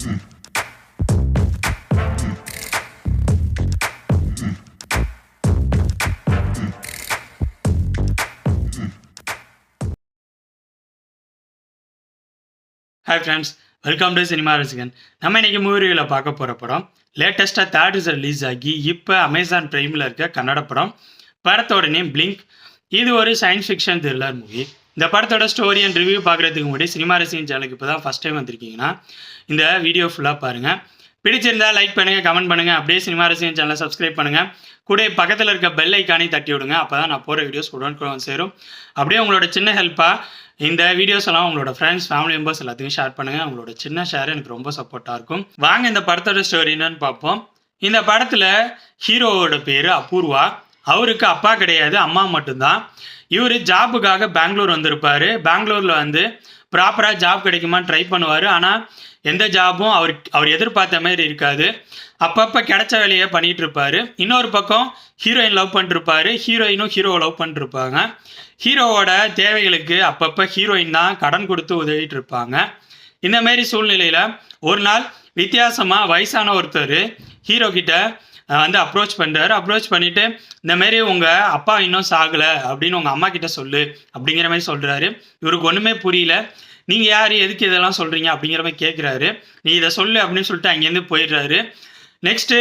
Hi friends welcome to cinema Rasigan நம்ம இன்னைக்கு மூவியில் பார்க்க போகிற படம் லேட்டஸ்ட்டாக தேர்ட் ரிலீஸ் ஆகி இப்போ அமேசான் பிரைமில் இருக்க கன்னட படம் படத்தோட நேம் பிளிங்க் இது ஒரு சயின்ஸ் ஃபிக்ஷன் த்ரில்லர் மூவி இந்த படத்தோட ஸ்டோரி அண்ட் ரிவ்யூ பார்க்குறதுக்கு முன்னாடி சினிமா ரசிகன் சேனலுக்கு இப்போ தான் ஃபஸ்ட் டைம் வந்திருக்கீங்கன்னா இந்த வீடியோ ஃபுல்லாக பாருங்கள் பிடிச்சிருந்தா லைக் பண்ணுங்கள் கமெண்ட் பண்ணுங்கள் அப்படியே சினிமா ரசிகன் சேனலை சப்ஸ்கிரைப் பண்ணுங்கள் கூட பக்கத்தில் இருக்க பெல் ஐக்கானே தட்டி விடுங்க அப்போ தான் நான் போகிற வீடியோஸ் உடனுக்குடன் சேரும். அப்படியே உங்களோட சின்ன ஹெல்ப்பாக இந்த வீடியோஸ் எல்லாம் உங்களோட ஃப்ரெண்ட்ஸ் ஃபேமிலி மெம்பர்ஸ் எல்லாத்துக்கும் ஷேர் பண்ணுங்கள் உங்களோட சின்ன ஷேர் எனக்கு ரொம்ப சப்போர்ட்டாக இருக்கும். வாங்க இந்த படத்தோட ஸ்டோரி என்னன்னு பார்ப்போம். இந்த படத்தில் ஹீரோவோட பேர் அபூர்வா. அவருக்கு அப்பா கிடையாது அம்மா மட்டும்தான். இவர் ஜாபுக்காக பெங்களூர் வந்திருப்பாரு. பெங்களூரில் வந்து ப்ராப்பராக ஜாப் கிடைக்குமான்னு ட்ரை பண்ணுவார். ஆனால் எந்த ஜாபும் அவர் அவர் எதிர்பார்த்த மாதிரி இருக்காது. அப்பப்போ கிடைச்ச வேலையை பண்ணிகிட்டு இருப்பாரு. இன்னொரு பக்கம் ஹீரோயின் லவ் பண்ணிருப்பாரு. ஹீரோயினும் ஹீரோவை லவ் பண்ணிருப்பாங்க. ஹீரோவோட தேவைகளுக்கு அப்பப்போ ஹீரோயின் தான் கடன் கொடுத்து உதவிட்டு இருப்பாங்க. இந்தமாரி சூழ்நிலையில் ஒரு நாள் வித்தியாசமாக வயசான ஒருத்தர் ஹீரோ கிட்ட வந்து அப்ரோச் பண்ணுறாரு அப்ரோச் பண்ணிட்டு இந்த மாதிரி உங்கள் அப்பா இன்னும் சாகலை அப்படின்னு உங்கள் அம்மா கிட்ட சொல்லு அப்படிங்கிற மாதிரி சொல்கிறாரு இவருக்கு ஒன்றுமே புரியல. நீங்கள் யார்? எதுக்கு இதெல்லாம் சொல்கிறீங்க அப்படிங்கிற மாதிரி கேட்குறாரு நீ இதை சொல்லு அப்படின்னு சொல்லிட்டு அங்கேருந்து போயிடுறாரு. நெக்ஸ்ட்டு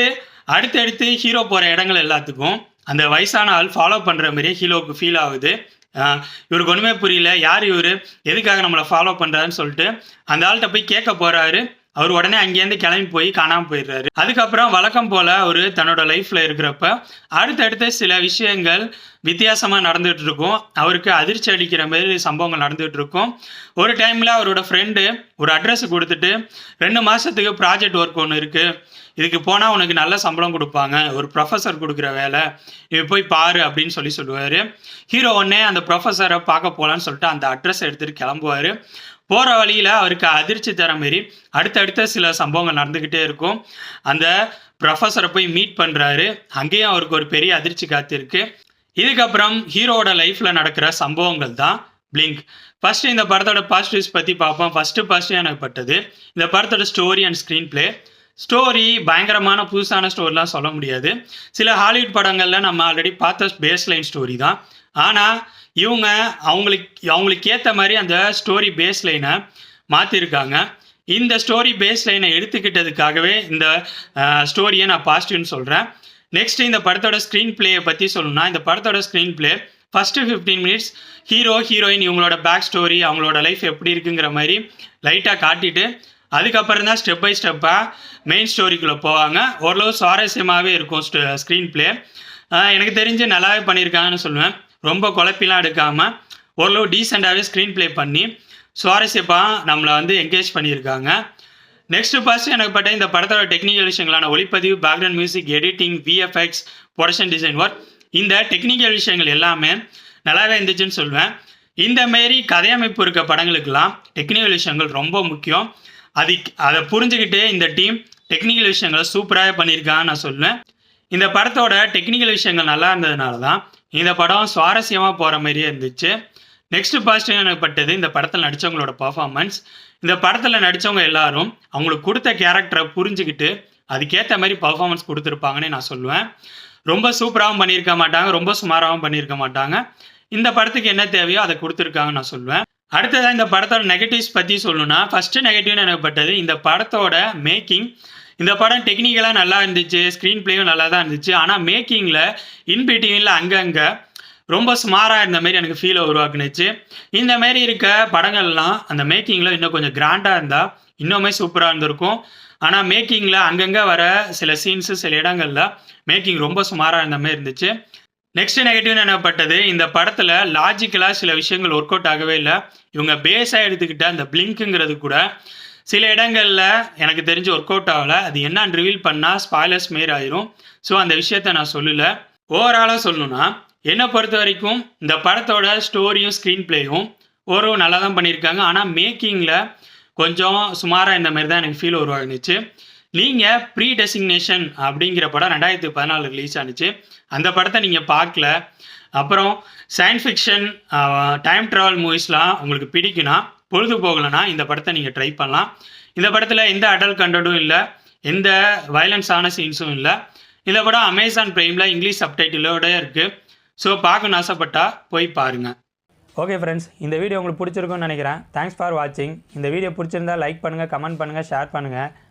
அடுத்தடுத்து ஹீரோ போகிற இடங்கள் எல்லாத்துக்கும் அந்த வயசான ஆள் ஃபாலோ பண்ணுற மாதிரியே ஹீரோவுக்கு ஃபீல் ஆகுது. இவருக்கு ஒன்றுமே புரியல. யார் இவர்? எதுக்காக நம்மளை ஃபாலோ பண்ணுறாருன்னு சொல்லிட்டு அந்த ஆள்கிட்ட போய் கேட்க போகிறாரு அவர் உடனே அங்கேருந்து கிளம்பி போய் காணாமல் போயிடுறாரு. அதுக்கப்புறம் வழக்கம் போல் அவர் தன்னோட லைஃப்பில் இருக்கிறப்ப அடுத்தடுத்த சில விஷயங்கள் வித்தியாசமாக நடந்துகிட்டு இருக்கும். அவருக்கு அதிர்ச்சி அடிக்கிற மாதிரி சம்பவங்கள் நடந்துகிட்டு இருக்கும். ஒரு டைமில் அவரோட ஃப்ரெண்டு ஒரு அட்ரஸ் கொடுத்துட்டு ரெண்டு மாதத்துக்கு ப்ராஜெக்ட் ஒர்க் ஒன்று இருக்குது இதுக்கு போனால் உனக்கு நல்ல சம்பளம் கொடுப்பாங்க. ஒரு ப்ரொஃபஸர் கொடுக்குற வேலை. இது போய் பாரு அப்படின்னு சொல்லி சொல்லுவார். ஹீரோ உடனே அந்த ப்ரொஃபஸரை பார்க்க போகலான்னு சொல்லிட்டு அந்த அட்ரஸ் எடுத்துகிட்டு கிளம்புவார். போகிற வழியில் அவருக்கு அதிர்ச்சி தர மாரி அடுத்தடுத்த சில சம்பவங்கள் நடந்துக்கிட்டே இருக்கும். அந்த ப்ரொஃபஸரை போய் மீட் பண்ணுறாரு அங்கேயும் அவருக்கு ஒரு பெரிய அதிர்ச்சி காத்திருக்கு. இதுக்கப்புறம் ஹீரோவோட லைஃப்பில் நடக்கிற சம்பவங்கள் தான் பிளிங்க் ஃபஸ்ட்டு இந்த படத்தோட பாசிட்டிவ்ஸ் பற்றி பார்ப்போம். ஃபஸ்ட்டு பாசிட்டிவ் எனக்கு பட்டது இந்த படத்தோட story and screenplay story பயங்கரமான புதுசான ஸ்டோரிலாம் சொல்ல முடியாது. சில ஹாலிவுட் படங்களில் நம்ம ஆல்ரெடி பார்த்த பேஸ் லைன் ஸ்டோரி தான். ஆனால் இவங்க அவங்களுக்கு அவங்களுக்கு ஏற்ற மாதிரி அந்த ஸ்டோரி பேஸ் லைனை மாற்றிருக்காங்க இந்த ஸ்டோரி பேஸ் லைனை எடுத்துக்கிட்டதுக்காகவே இந்த ஸ்டோரியை நான் பாசிட்டிவ்னு சொல்கிறேன் நெக்ஸ்ட் இந்த படத்தோட ஸ்க்ரீன் பிளேயை பற்றி சொல்லணும்னா இந்த படத்தோட screen play first fifteen minutes hero heroine இவங்களோட பேக் ஸ்டோரி அவங்களோட லைஃப் எப்படி இருக்குங்கிற மாதிரி லைட்டாக காட்டிட்டு அதுக்கப்புறம் தான் ஸ்டெப் பை ஸ்டெப்பாக மெயின் ஸ்டோரிக்குள்ளே போவாங்க. ஓரளவு சுவாரஸ்யமாகவே இருக்கும் ஸ்க்ரீன் பிளே எனக்கு தெரிஞ்சு நல்லாவே பண்ணியிருக்காங்கன்னு சொல்லுவேன். ரொம்ப குழப்பிலாம் எடுக்காமல் ஓரளவு டீசெண்டாகவே ஸ்க்ரீன் ப்ளே பண்ணி சுவாரஸ்யமாக நம்மளை வந்து என்கேஜ் பண்ணியிருக்காங்க நெக்ஸ்ட்டு ஃபர்ஸ்ட் எனக்கு பட்ட இந்த படத்தோட டெக்னிக்கல் விஷயங்களான ஒளிப்பதிவு background music editing VFX production design work இந்த டெக்னிக்கல் விஷயங்கள் எல்லாமே நல்லாவே இருந்துச்சுன்னு சொல்லுவேன். இந்த மாரி கதையமைப்பு இருக்க படங்களுக்கெல்லாம் டெக்னிக்கல் விஷயங்கள் ரொம்ப முக்கியம். அது அதை புரிஞ்சுக்கிட்டு இந்த டீம் டெக்னிக்கல் விஷயங்களை சூப்பராக பண்ணியிருக்கான்னு நான் சொல்லுவேன். இந்த படத்தோட டெக்னிக்கல் விஷயங்கள் நல்லா இருந்ததுனால தான் இந்த படம் சுவாரஸ்யமாக போகிற மாதிரியே இருந்துச்சு. நெக்ஸ்ட் பாசிட்டிவ் எனக்கு பட்டது இந்த படத்தில் நடித்தவங்களோட பர்ஃபார்மன்ஸ் இந்த படத்தில் நடித்தவங்க எல்லாரும் அவங்களுக்கு கொடுத்த கேரக்டரை புரிஞ்சுக்கிட்டு அதுக்கேற்ற மாதிரி பர்ஃபார்மன்ஸ் கொடுத்துருப்பாங்கன்னு நான் சொல்லுவேன். ரொம்ப சூப்பராகவும் பண்ணியிருக்க மாட்டாங்க ரொம்ப சுமாராகவும் பண்ணியிருக்க மாட்டாங்க. இந்த படத்துக்கு என்ன தேவையோ அதை கொடுத்துருக்காங்கன்னு நான் சொல்லுவேன். அடுத்ததாக இந்த படத்தோட நெகட்டிவ்ஸ் பற்றி சொல்லணும்னா ஃபஸ்ட்டு நெகட்டிவ்னு எனக்கு பட்டது இந்த படத்தோட மேக்கிங் இந்த படம் டெக்னிக்கலாக நல்லா இருந்துச்சு ஸ்க்ரீன் ப்ளேயும் நல்லா தான் இருந்துச்சு. ஆனால் மேக்கிங்கில் இன்பிட்டிங்கில் அங்கங்கே ரொம்ப சுமாராக இருந்த மாதிரி எனக்கு ஃபீலை உருவாக்குனுச்சு. இந்த மாதிரி இருக்க படங்கள்லாம் அந்த மேக்கிங்கில் இன்னும் கொஞ்சம் கிராண்டாக இருந்தால் இன்னுமே சூப்பராக இருந்திருக்கும். ஆனால் மேக்கிங்கில் அங்கங்கே வர சில சீன்ஸு சில இடங்களில் மேக்கிங் ரொம்ப சுமாராக இருந்த மாதிரி இருந்துச்சு. நெக்ஸ்ட் நெகட்டிவ் என்னப்பட்டது? இந்த படத்தில் லாஜிக்கலாக சில விஷயங்கள் ஒர்க் அவுட் ஆகவே இல்லை. இவங்க பேஸாக எடுத்துக்கிட்ட அந்த பிளிங்க்குங்கிறது கூட சில இடங்களில் எனக்கு தெரிஞ்சு ஒர்க் அவுட் ஆகலை. அது என்னன்னு ரிவீல் பண்ணால் ஸ்பாய்லர்ஸ் மாரி ஆயிரும். ஸோ அந்த விஷயத்த நான் சொல்லலை. ஓவராலாக சொல்லணும்னா என்னை பொறுத்த வரைக்கும் இந்த படத்தோட ஸ்டோரியும் ஸ்க்ரீன் பிளேயும் ஒரு நல்லா தான் பண்ணியிருக்காங்க. ஆனால் மேக்கிங்கில் கொஞ்சம் சுமாராக இந்த மாதிரி தான் எனக்கு ஃபீல் உருவாகுனுச்சு. நீங்கள் ப்ரீ டெசிக்னேஷன் அப்படிங்கிற படம் ரெண்டாயிரத்தி பதினாலு ரிலீஸ் ஆனுச்சு. அந்த படத்தை நீங்கள் பார்க்கல. அப்புறம் சயின்ஸ் ஃபிக்ஷன் டைம் ட்ராவல் மூவிஸ்லாம் உங்களுக்கு பிடிக்குன்னா பொழுது போகலன்னா இந்த படத்தை நீங்கள் ட்ரை பண்ணலாம். இந்த படத்தில் எந்த அடல்ட் கண்டடும் இல்லை எந்த வயலன்ஸான சீன்ஸும் இல்லை. இந்த படம் அமேசான் ப்ரைமில் இங்கிலீஷ் சப்டைட்டிலோட இருக்குது ஸோ பார்க்கணும்னு ஆசைப்பட்டா போய் பாருங்கள் ஓகே ஃப்ரெண்ட்ஸ் இந்த வீடியோ உங்களுக்கு பிடிச்சிருக்கும்னு நினைக்கிறேன். தேங்க்ஸ் ஃபார் வாட்சிங் இந்த வீடியோ பிடிச்சிருந்தா லைக் பண்ணுங்கள் கமெண்ட் பண்ணுங்கள் ஷேர் பண்ணுங்கள்